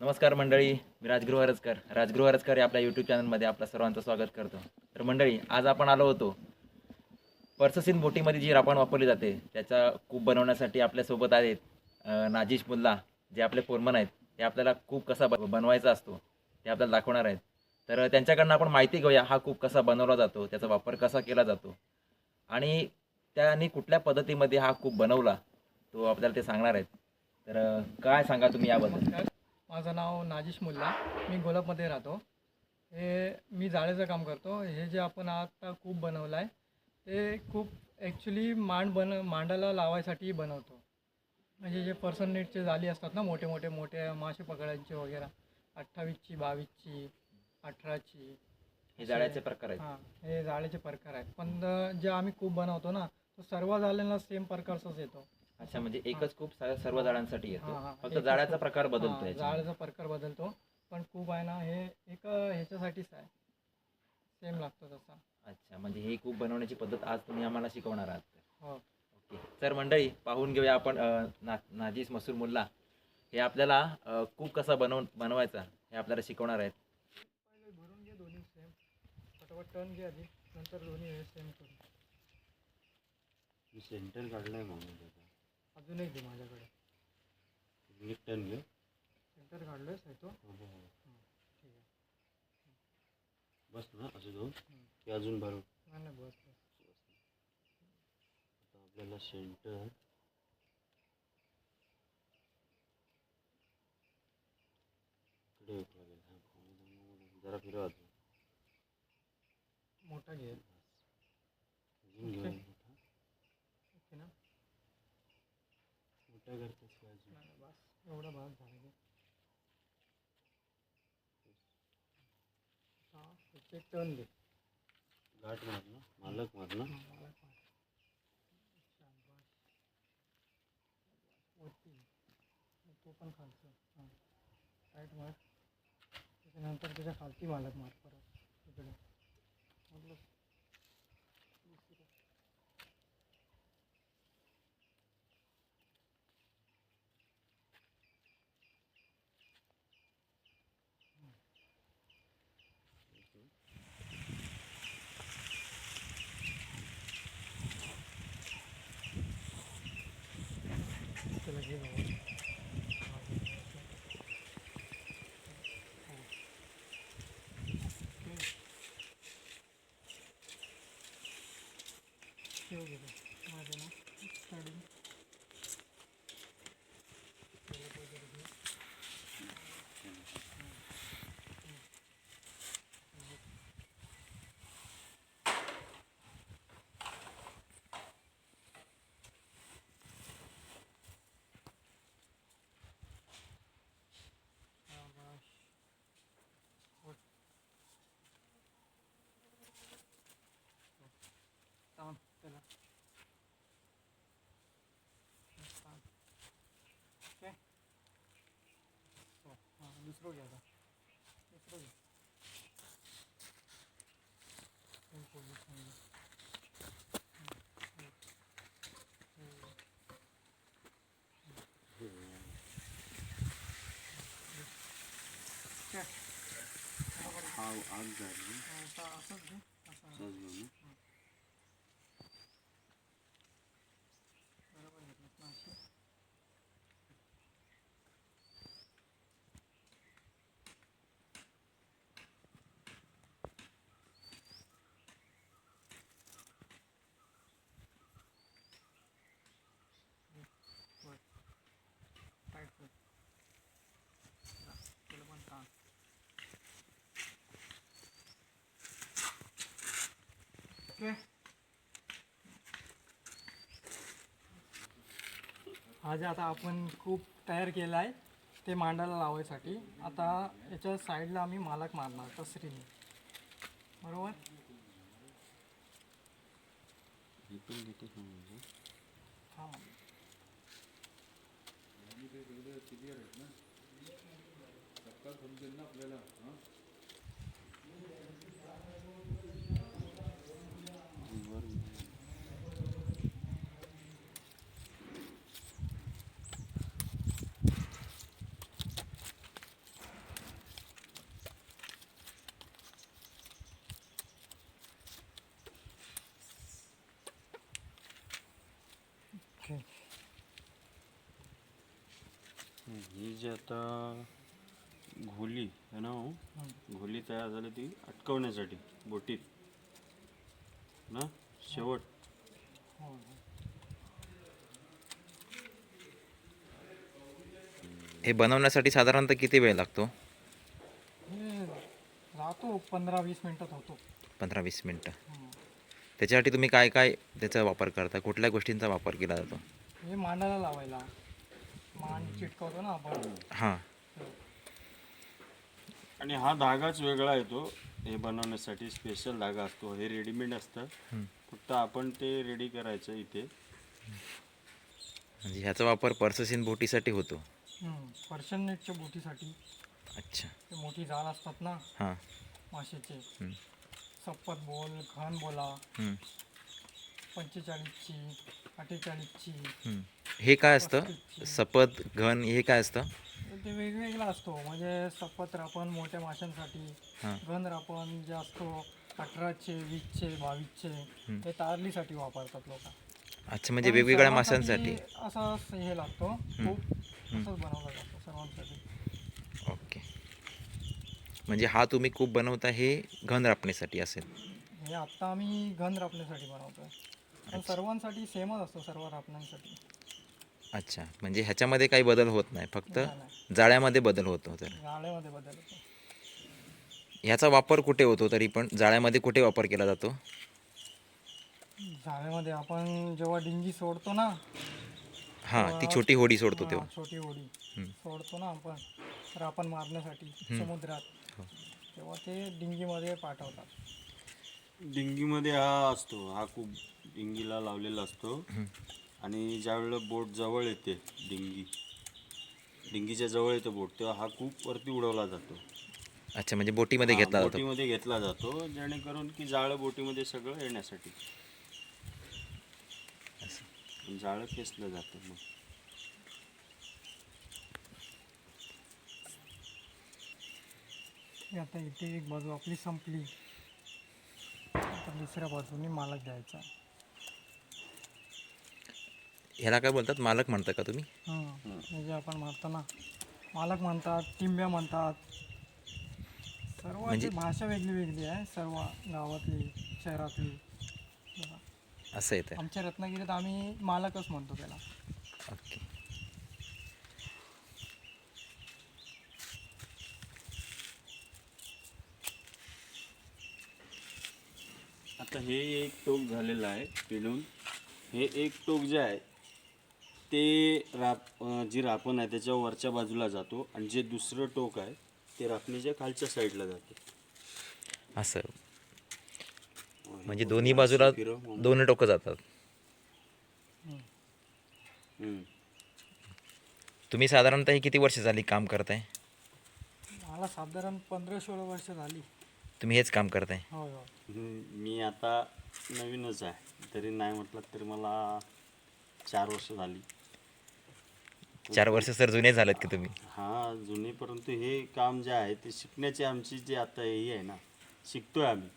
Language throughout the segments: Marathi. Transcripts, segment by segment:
नमस्कार मंडळी मी राजगृह हरजकर. राजगृह हरजकर या आपल्या यूट्यूब चॅनलमध्ये आपल्या सर्वांचं स्वागत करतो. तर मंडळी आज आपण आलो होतो. पर्ससिन बोटीमध्ये जी रापण वापरली जाते त्याचा कूप बनवण्यासाठी आपल्यासोबत आहेत नाजीश नाजिश मुल्ला जे आपले फोरमन आहेत. ते आपल्याला कूप कसा ब- बनवायचा असतो ते आपल्याला दाखवणार आहेत. तर त्यांच्याकडनं आपण माहिती घेऊया हा कूप कसा बनवला जातो त्याचा वापर कसा केला जातो. आणि त्यांनी कुठल्या पद्धतीमध्ये हा कूप बनवला तो आपल्याला ते सांगणार आहेत. तर काय सांगा तुम्ही याबद्दल? माझं नाव नाजिश मुल्ला. मी गोलापमध्ये राहतो. हे मी जाळेचं काम करतो. हे जे आपण आता कूप बनवलं आहे ते खूप ॲक्च्युली मांड बन मांडाला लावायसाठी बनवतो. म्हणजे जे पर्सन नेटचे जाली असतात ना मोठे मोठे मोठे मासे पकडायचे वगैरे अठ्ठावीसची बावीसची अठराची. हे जाळ्याचे प्रकार आहेत. हां हे जाळ्याचे प्रकार आहेत. पण जे आम्ही कूप बनवतो ना तो सर्व जाळ्यांना सेम प्रकारचाच येतो. अच्छा म्हणजे एकच खूप सर्व जाळ्यांसाठी येतो. फक्त खूप- प्रकार बदलतो हां. जाळीचा प्रकार बदलतो. पण खूप आहे ना हे एक ह्याच्यासाठीच आहे. सेम लागतो तसा. अच्छा म्हणजे ही खूप बनवण्याची पद्धत आज तुम्ही आम्हाला शिकवणार आहात. हो. ओके. तर मंडळी पाहून घेऊया आपण ना नाजीस मसूर मुल्ला. हे आपल्याला कूप कसा बनव बनवायचा हे आपल्याला शिकवणार आहेत. पहिले भरून घे दोन्ही सेम फटाफट टर्न घे आधी नंतर दोन्ही सेम करू सेंटर काढलाय म्हणून. त्याचा अजून एक दे माझ्याकडे. एक टन घेऊ सेंटर तो. ठीक आहे. बस ना असं हम्म. की अजून भरू नाही नाही बस बस. आता आपल्याला सेंटर इकडे एक लागेल हा, जरा फिरवा अजून मोठा घे. अजून घेऊ ओके. मोठा ओके ना मोठा करतेस बस एवढा भाग झाला टर्न दे गाठ मार ना मालक मार पाठ. शाबास. वरती तो पण खालचं हाँ राईट मार त्याच्यानंतर त्याच्या खालती मालक मार परत इकडे म्हटलं त्याला घे बाबा. ओके. ठेव घे ते. माझं ना काढून. त्याला वगैरे घे. शाबाश. उठ. थांब त्याला थांब. ओके हो हां दुसरं घे आता दुसरं घे Same position घे. हम्म, हम्म. हम्म. ओके. बरोबर आहे. हा आग झाली. आता असंच घे. असं असंच घेऊ ना बरोबर घेतलं ना अशी वर टाईट कर जा, त्याला पण ताण ओके हा जे आता आपण खूप तयार केला आहे ते मांडायला लावायसाठी. आता याच्या साईडला आम्ही मालक मारणार कसरीने. बरोबर? हां घेते का म्हणजे हा वर ही जी आता घोली आहे ना हो? घोली तयार झाली ती अटकवण्यासाठी बोटीत. ना? शेवट. हो हे बनवण्यासाठी साधारणतः किती वेळ लागतो? हे राहतो पंधरा वीस मिनटात होतो. पंधरा वीस मिनटं. त्याच्यासाठी तुम्ही काय काय त्याचा वापर करता? कुठल्या गोष्टींचा वापर केला जातो? हे मांडाला लावायला. चिटकवतो ना आपण. हां. आणि हा धागाच वेगळा येतो हे बनवण्यासाठी स्पेशल धागा असतो. हे रेडीमेड असतं. फक्त आपण ते रेडी करायचं इथे. म्हणजे ह्याचा वापर पर्ससीन बोटीसाठी होतो. पर्शन नेटच्या बोटीसाठी. अच्छा. ते मोठी जाळ असतात ना. हां. माशाचे. हं. सप्पत बोल घन बोला. हं. पंचेचाळीसची अठ्ठेचाळीसची हं. हे काय असतं? सपत घन हे काय असतं? ते वेगवेगळा असतो. म्हणजे सपत रापण मोठ्या माशांसाठी घन रापण जे असतो अठराचे वीसचे बावीसचे. हे तारलीसाठी वापरतात लोक. अच्छा म्हणजे वेगवेगळ्या माशांसाठी. असं हे लागतो. खूप असंच बनवलं जातं सर्वांसाठी. ओके. म्हणजे हा तुम्ही खूप बनवता हे घन रापणीसाठी असेल. हे आत्ता आम्ही घन रापण्यासाठी बनवतोय. पण सर्वांसाठी सेमच असतो सर्व रापण्यांसाठी. अच्छा म्हणजे ह्याच्यामध्ये काही बदल होत नाही फक्त. जाळ्यामध्ये बदल होतो तर गाळ्यामध्ये बदल होतो. ह्याचा वापर कुठे होतो तरी पण जाळ्यामध्ये कुठे वापर केला जातो? जाळ्यामध्ये आपण जेव्हा डिंगी सोडतो ना हां ती छोटी होडी सोडतो हा, तेव्हा. छोटी होडी. सोडतो ना आपण रापण मारण्यासाठी समुद्रात. हो. तेव्हा ते डिंगीमध्ये पाठवतात. डिंगीमध्ये हा असतो हा खूप डिंगीला लावलेला असतो. आणि ज्यावेळेला बोट जवळ येते डिंगी डिंगीच्या जवळ येते बोट तेव्हा हा खूप वरती उडवला जातो. अच्छा म्हणजे बोटीमध्ये घेतला जातो. बोटीमध्ये घेतला जातो जेणेकरून की जाळं बोटीमध्ये सगळं येण्यासाठी. असं. जाळं खेचलं जातं मग. आता इथे एक बाजू आपली संपली. आता दुसऱ्या बाजूने मालक द्यायचा. ह्याला काय बोलतात? मालक म्हणता का तुम्ही? हं. हे जे आपण मारतो ना मालक म्हणतात टिंब्या म्हणतात. सर्वांची भाषा वेगळी वेगळी आहे सर्व गावातली शहरातली. असं येतं आमच्या रत्नागिरीत आम्ही मालकच म्हणतो त्याला. आता हे एक टोक झालेलं आहे पिळून हे एक टोक जे आहे ते राप जी रापण आहे त्याच्या वरच्या बाजूला जातो आणि जे दुसरं टोक आहे ते रापणीच्या खालच्या साईडला जाते. असं. म्हणजे दोन्ही बाजूला दोन टोकं जातात. हम्म. तुम्ही साधारणतः हे किती वर्ष झाली काम करताय? मला साधारण पंधरा सोळा वर्ष झाली. तुम्ही हेच काम करताय. होय हम्म, मी आता नवीनच आहे. तरी नाही म्हटलं तरी मला चार वर्ष झाली. चार वर्ष सर जुने झालेत की तुम्ही? हा जुने परंतु हे काम जे आहे ते शिकण्याची आमची जी आता हे आहे ना शिकतोय आम्ही.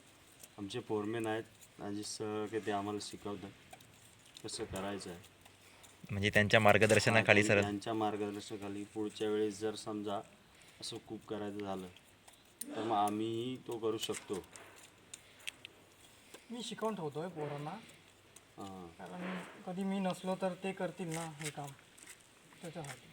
आमचे फोरमेन आहेत माझे सर ते आम्हाला शिकवतात. कसं करायचं आहे. म्हणजे त्यांच्या मार्गदर्शनाखाली सर? त्यांच्या मार्गदर्शनाखाली पुढच्या वेळेस जर समजा असं खूप करायचं झालं तर मग आम्हीही तो करू शकतो. मी शिकवून ठेवतोय पोरांना. हां. कारण कधी मी नसलो तर ते करतील ना हे काम. त्याच्यासाठी.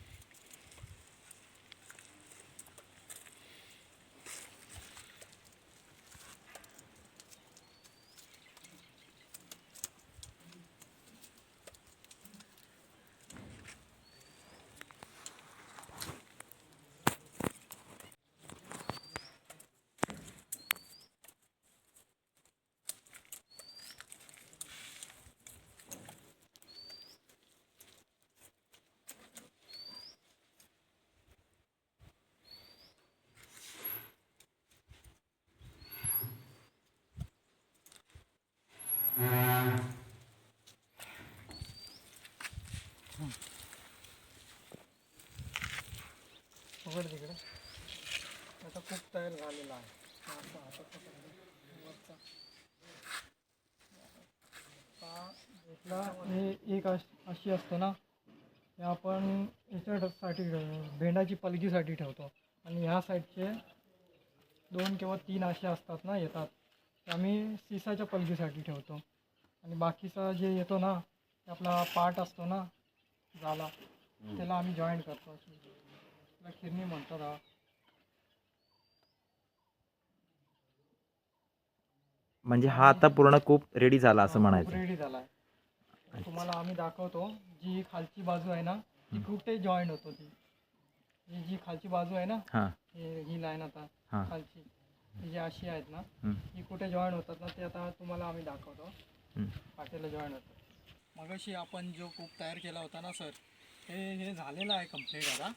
उघड तिकडे. आता खूप तयार झालेला आहे. आता वरचा. हे एक अशी असतो ना हे आपण याच्यासाठी ठेवतो, भेंडाची पलगीसाठी ठेवतो. आणि ह्या साईडचे दोन किंवा तीन असे असतात ना येतात. ते आम्ही सिसाच्या पलगीसाठी ठेवतो. आणि बाकीचा जे येतो ना ते आपला पार्ट असतो ना झाला. त्याला आम्ही जॉईन करतो. त्याला खिरणी म्हणतात हा म्हणजे हा आता पूर्ण खूप रेडी झाला असं म्हणायचं. रेडी झालाय तुम्हाला आम्ही दाखवतो. जी खालची बाजू आहे ना ती कुठे जॉईन होतो ती? ही जी खालची बाजू आहे ना हां. हे ही लाईन आता हां. खालची ही जी अशी आहेत ना हं, ही कुठे जॉईन होतात ना ते आता तुम्हाला आम्ही दाखवतो. हं. पाठीला जॉईन होतं मगाशी आपण जो कूप तयार केला होता ना सर हे हे झालेलं आहे कंप्लीट आता.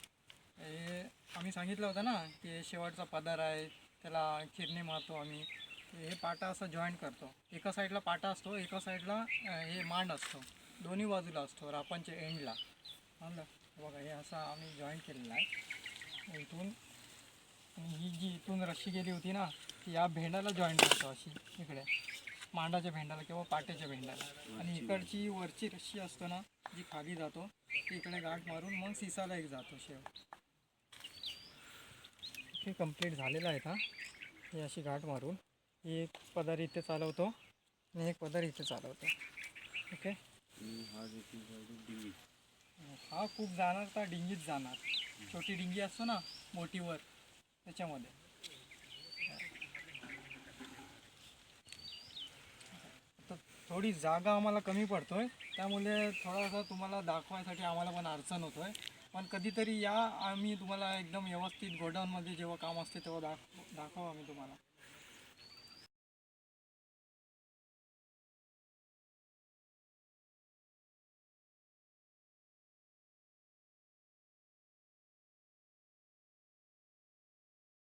हे आम्ही सांगितलं होतं ना की शेवटचा पदार आहे त्याला खिरणी मारतो आम्ही. हे पाटा असं जॉईन करतो. एका साईडला पाटा असतो एका साईडला हे मांड असतो. दोन्ही बाजूला असतो रापांच्या एंडला समजलं बघा हे असं आम्ही जॉईन केलेलं आहे. इथून आणि ही जी इथून रशी गेली होती ना ती या भेंडाला जॉईन करतो अशी इकडे. मांडाच्या भेंडाला किंवा पाट्याच्या भेंडाला आणि इकडची वरची रशी असतो ना जी खाली जातो ती इकडे गाठ मारून मग सिसाला एक जातो शेव. हे कंप्लीट झालेलं आहे का? ही अशी गाठ मारून ही एक पदार इथे चालवतो आणि एक पदार इथे चालवतो. ओके? हा हा खूप जाणार तर डिंगीत जाणार. छोटी डिंगी असतो ना मोठीवर त्याच्यामध्ये तर थोडी जागा आम्हाला कमी पडतोय. त्यामुळे थोडासा तुम्हाला दाखवायसाठी आम्हाला पण अडचण होतोय. पण कधीतरी या आम्ही तुम्हाला एकदम व्यवस्थित गोडाऊनमध्ये जेव्हा काम असते तेव्हा दाख दाखवू आम्ही तुम्हाला.